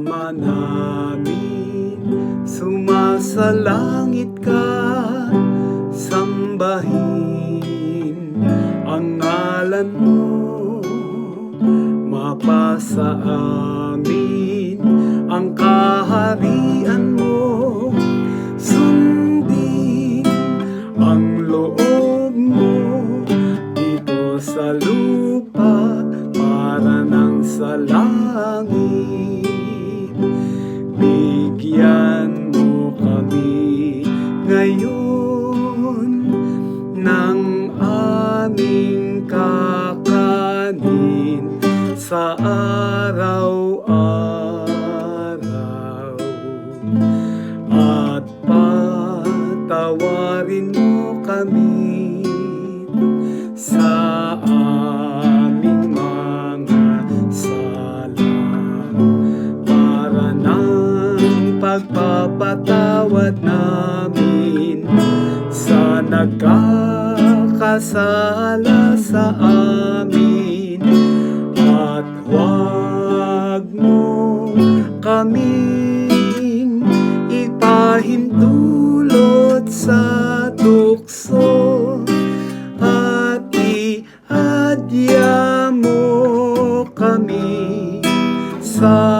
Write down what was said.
Ama namin, sumasalangit ka, sambahin ang ngalan mo, mapasa amin ang kaharian mo, sundin ang loob mo dito sa lupa para nang sa langit. Ngayon ng aming kakanin sa araw-araw. At patawarin mo kami sa aming mga sala para ng pagpapatawad sa nagkakasala sa amin at huwag mo kaming ipahintulot sa tukso at ihadya mo kami sa